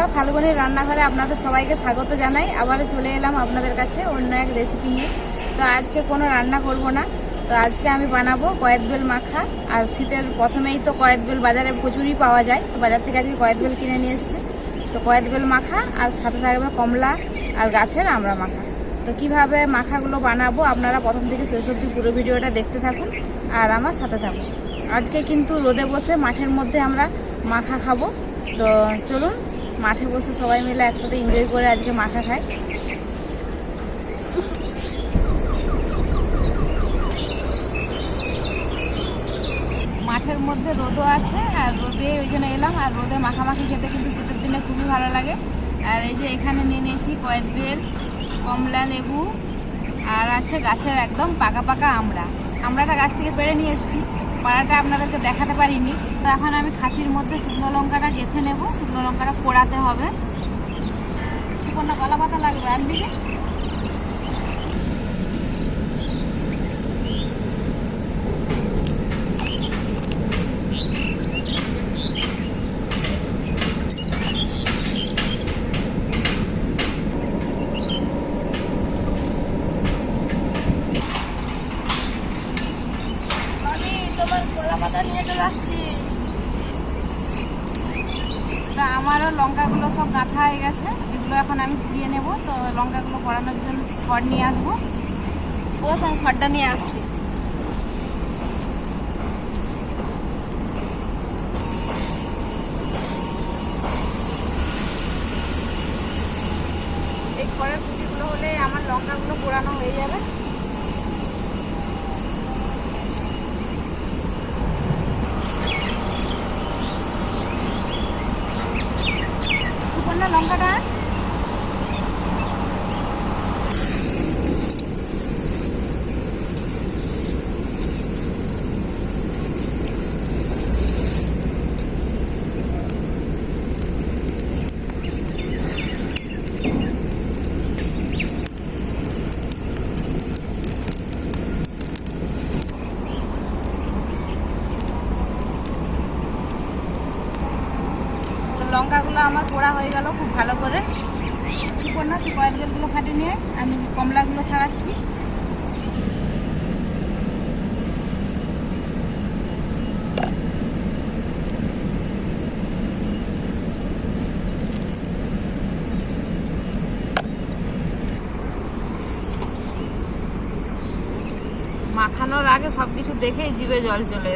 বন্ধুরা, ফাল্গুনের রান্নাঘরে আপনাদের সবাইকে স্বাগত জানাই। আবারও চলে এলাম আপনাদের কাছে অন্য এক রেসিপি নিয়ে। তো আজকে কোনো রান্না করব না। তো আজকে আমি বানাবো কয়েদ বেল মাখা। আর শীতের প্রথমেই তো কয়েদ বেল বাজারে প্রচুরই পাওয়া যায়। তো বাজার থেকে আজকে কয়েদ বেল কিনে নিয়ে এসেছে। তো কয়েদ বেল মাখা, আর সাথে থাকবে কমলা আর গাছের আমরা মাখা। তো কীভাবে মাখাগুলো বানাবো আপনারা প্রথম থেকে শেষ অবধি পুরো ভিডিওটা দেখতে থাকুন আর আমার সাথে থাকুন। আজকে কিন্তু রোদে বসে মাঠের মধ্যে আমরা মাখা খাব। তো চলুন মাঠে বসে সবাই মিলে একসাথে এনজয় করে আজকে মাখা খায় মাঠের মধ্যে রোদও আছে, আর রোদে ওই জন্য এলাম, আর রোদে মাখামাখি খেতে কিন্তু শীতের দিনে খুবই ভালো লাগে। আর এই যে এখানে নিয়ে নিয়েছি কয়েক বেল, কমলা লেবু, আর আছে গাছের একদম পাকা পাকা আমড়া। আমড়াটা গাছ থেকে পেড়ে নিয়ে এসেছি। পাড়াটা আপনাদেরকে দেখাতে পারিনি। তো এখন আমি খাঁচির মধ্যে শুকনো লঙ্কাটা গেঁথে নেব। শুকনো লঙ্কাটা পোড়াতে হবে। শুকনো গলা পাতা লাগবে আর দিকে আমি তোমার কলা পাতা নিয়ে চলে আসছি তা আমারও লঙ্কাগুলো সব গাঁথা হয়ে গেছে এগুলো এখন আমি কুড়িয়ে নেব তো লঙ্কাগুলো করানোর জন্য খড় নিয়ে আসব। বস, আমি খড়টা নিয়ে আসছি। এই খড়ের কুচিগুলো হলে আমার লঙ্কাগুলো পোড়ানো হয়ে যাবে সুকন্যা লঙ্কাটা তো লঙ্কাগুলো আমার পোড়া হয়ে গেল খুব ভালো করে সুকন্যা তুই কয়েক গেলগুলো ফাটে নিয়ে আমি কমলাগুলো ছাড়াচ্ছি মাখানোর আগে সব কিছু দেখেই জিভে জল চলে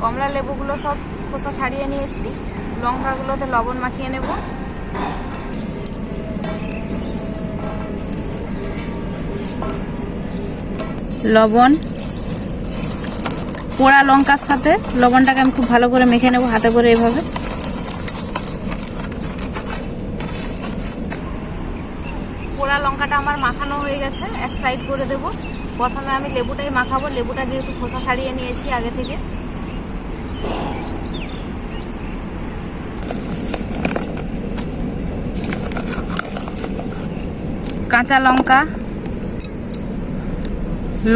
কমলা লেবুগুলো সব খোসা ছাড়িয়ে নিয়েছি। লঙ্কাগুলোতে লবণ মাখিয়ে নেব। লবণ। পোড়া লঙ্কার সাথে লবণটাকে আমি খুব ভালো করে মেখে নেব হাতে করে এভাবে। পোড়া লঙ্কাটা আমার মাখানো হয়ে গেছে, এক সাইড করে দেব। প্রথমে আমি লেবুটাই মাখাবো। লেবুটা যেহেতু খোসা ছাড়িয়ে নিয়েছি আগে থেকে। কাঁচা লঙ্কা,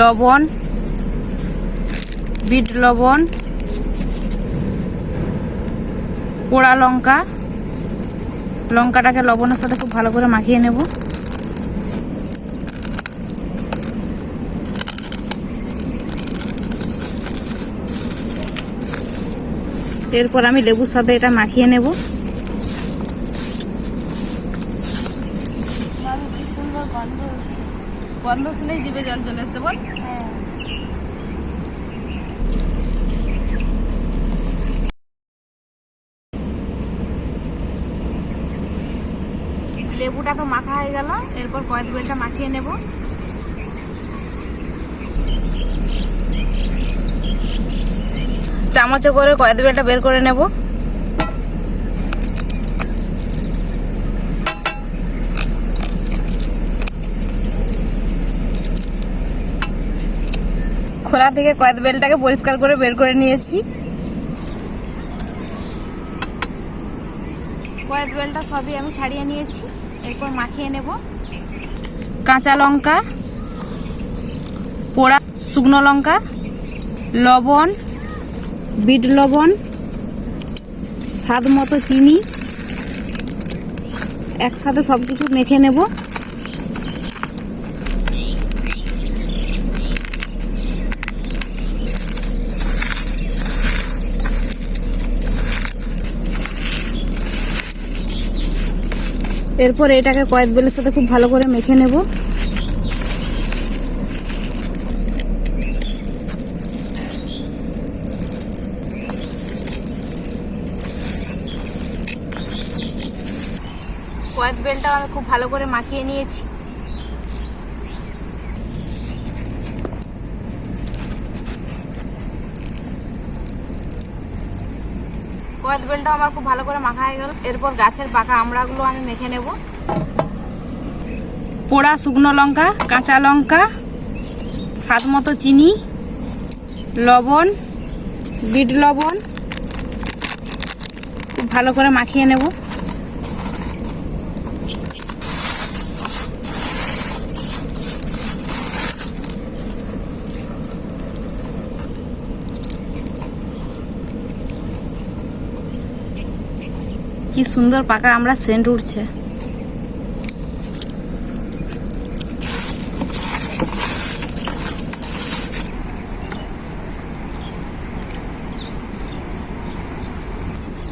লবণ, বিট লবণ, পোড়া লঙ্কা। লঙ্কাটাকে লবণের সাথে খুব ভালো করে মাখিয়ে নেব। এরপর আমি লেবুর সাথে এটা মাখিয়ে নেব আমি কি সুন্দর গন্ধ হচ্ছে। গন্ধ শুনেই জিভে জল চলে এসছে বল। হ্যাঁ। লেবুটা তো মাখা হয়ে গেল এরপর কয়েক বেলটা মাখিয়ে নেব। চামচে করে কয়েক বেলটা বের করে নেব। খোলা থেকে কয়েদ বেলটাকে পরিষ্কার করে বের করে নিয়েছি। কয়েদ বেলটা সবই আমি ছাড়িয়ে নিয়েছি। এরপর মাখিয়ে নেব। কাঁচা লঙ্কা, পোড়া শুকনো লঙ্কা, লবণ, বিট লবণ, স্বাদ মতো চিনি, একসাথে সব কিছু মেখে নেব। এরপর এটাকে কয়েক বেলের সাথে খুব ভালো করে মেখে নেব। কয়েক বেলটাও আমি খুব ভালো করে মাখিয়ে নিয়েছি। কয়েক বেলটাও আমার খুব ভালো করে মাখা হয়ে গেল। এরপর গাছের পাকা আমড়াগুলো আমি মেখে নেব। পোড়া শুকনো লঙ্কা, কাঁচা লঙ্কা, স্বাদ মতো চিনি, লবণ, বিট লবণ খুব ভালো করে মাখিয়ে নেব। কি সুন্দর পাকা আমরা সেন্ট উঠছে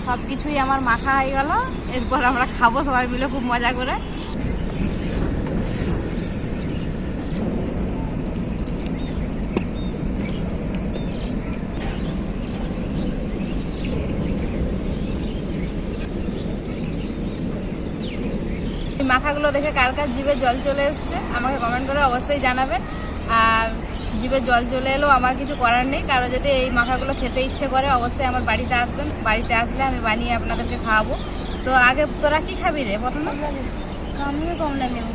সবকিছুই আমার মাখা হয়ে গেল, এরপর আমরা খাব সবাই মিলে খুব মজা করে। মাখাগুলো দেখে কার কার জিভে জল চলে এসছে, আমাকে কমেন্ট করে অবশ্যই জানাবেন। আর জিভে জল চলে এলো আমার কিছু করার নেই, কারও যদি এই মাখাগুলো খেতে ইচ্ছে করে, অবশ্যই আমার বাড়িতে আসবেন। বাড়িতে আসলে আমি বানিয়ে আপনাদেরকে খাওয়াবো। তো আগে তোরা কি খাবি রে প্রথমে? আমিও কমলা নেব।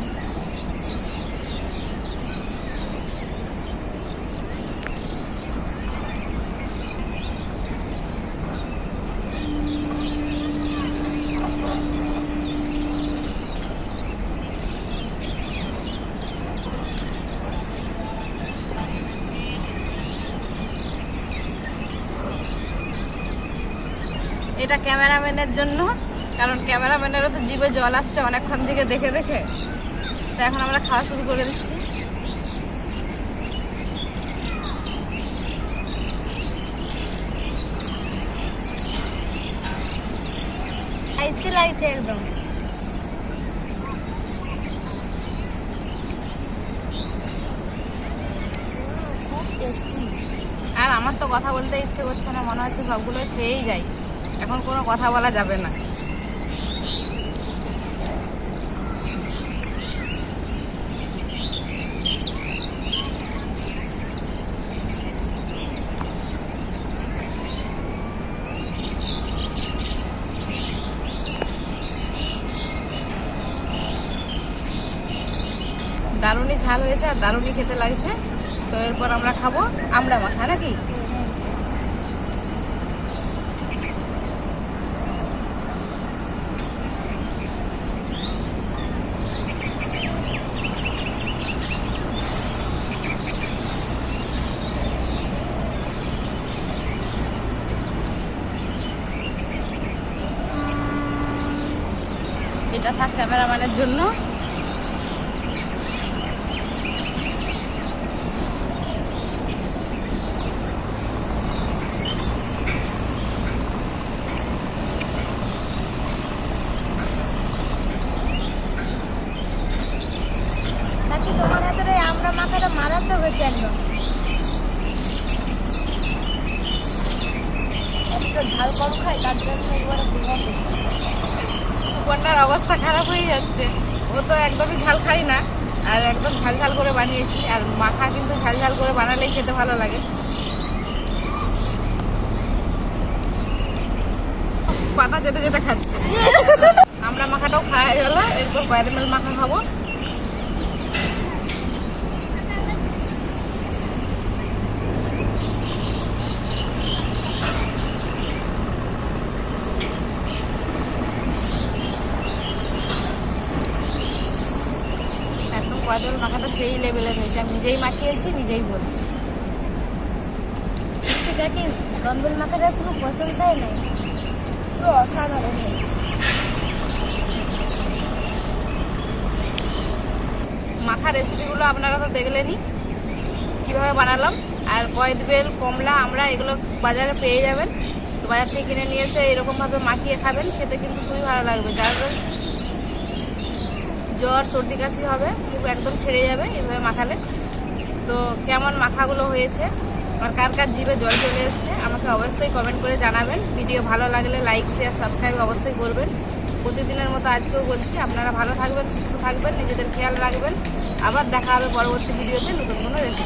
এটা ক্যামেরাম্যানের জন্য কারণ ক্যামেরাম্যানেরও তো জিভে জল আসছে অনেকক্ষণ থেকে দেখে দেখে। তো এখন আমরা খাওয়া শুরু করে দিচ্ছি। আইসি লাগছে একদম। আর আমার তো কথা বলতে ইচ্ছে করছে না মনে হচ্ছে সবগুলো খেয়েই যাই। এখন কোনো কথা বলা যাবে না। দারুণই ঝাল হয়েছে আর দারুণই খেতে লাগছে। তো এরপর আমরা খাব আমড়া মাখা, নাকি? এটা থাক ক্যামেরাম্যানের জন্য। তোমার আমরা মারাত্মক হয়েছে ঝাল কম খাই তার জন্য একবারে সুপর্ণার অবস্থা খারাপ হয়ে যাচ্ছে। ও তো একদমই ঝাল খাই না, আর একদম ঝাল ঝাল করে বানিয়েছি, আর মাখা কিন্তু ঝাল ঝাল করে বানালেই খেতে ভালো লাগে। পাতা যেটা যেটা খাচ্ছে। আমরা মাখাটাও খাওয়া গেল, এরপর বাইরে মেল মাখা খাব। সেই লেভেলের হয়েছে। আমি নিজেই মাখিয়েছি নিজেই বলছি। কাকি কম্বল মাখাটার কোনো প্রশংসাই নেই। পুরো অসাধারণ হয়েছে। মাখা রেসিপিগুলো আপনারা তো দেখলেনই। কীভাবে বানালাম? আর কয়েদ বেল কমলা আমরা এগুলো বাজারে পেয়ে যাবেন। তো বাজার থেকে কিনে নিয়ে এসে এরকমভাবে মাখিয়ে খাবেন খেতে কিন্তু খুবই ভালো লাগবে। যার জ্বর, সর্দি কাশি হবে মুখ একদম ছেড়ে যাবে এইভাবে মাখালে। তো কেমন মাখাগুলো হয়েছে আমার কার কার জিভে জল চলে এসছে আমাকে অবশ্যই কমেন্ট করে জানাবেন। ভিডিও ভালো লাগলে লাইক শেয়ার সাবস্ক্রাইব অবশ্যই করবেন। প্রতিদিনের মতো আজকেও বলছি, আপনারা ভালো থাকবেন, সুস্থ থাকবেন, নিজেদের খেয়াল রাখবেন। আবার দেখা হবে পরবর্তী ভিডিওতে নতুন কোনো রেসিপি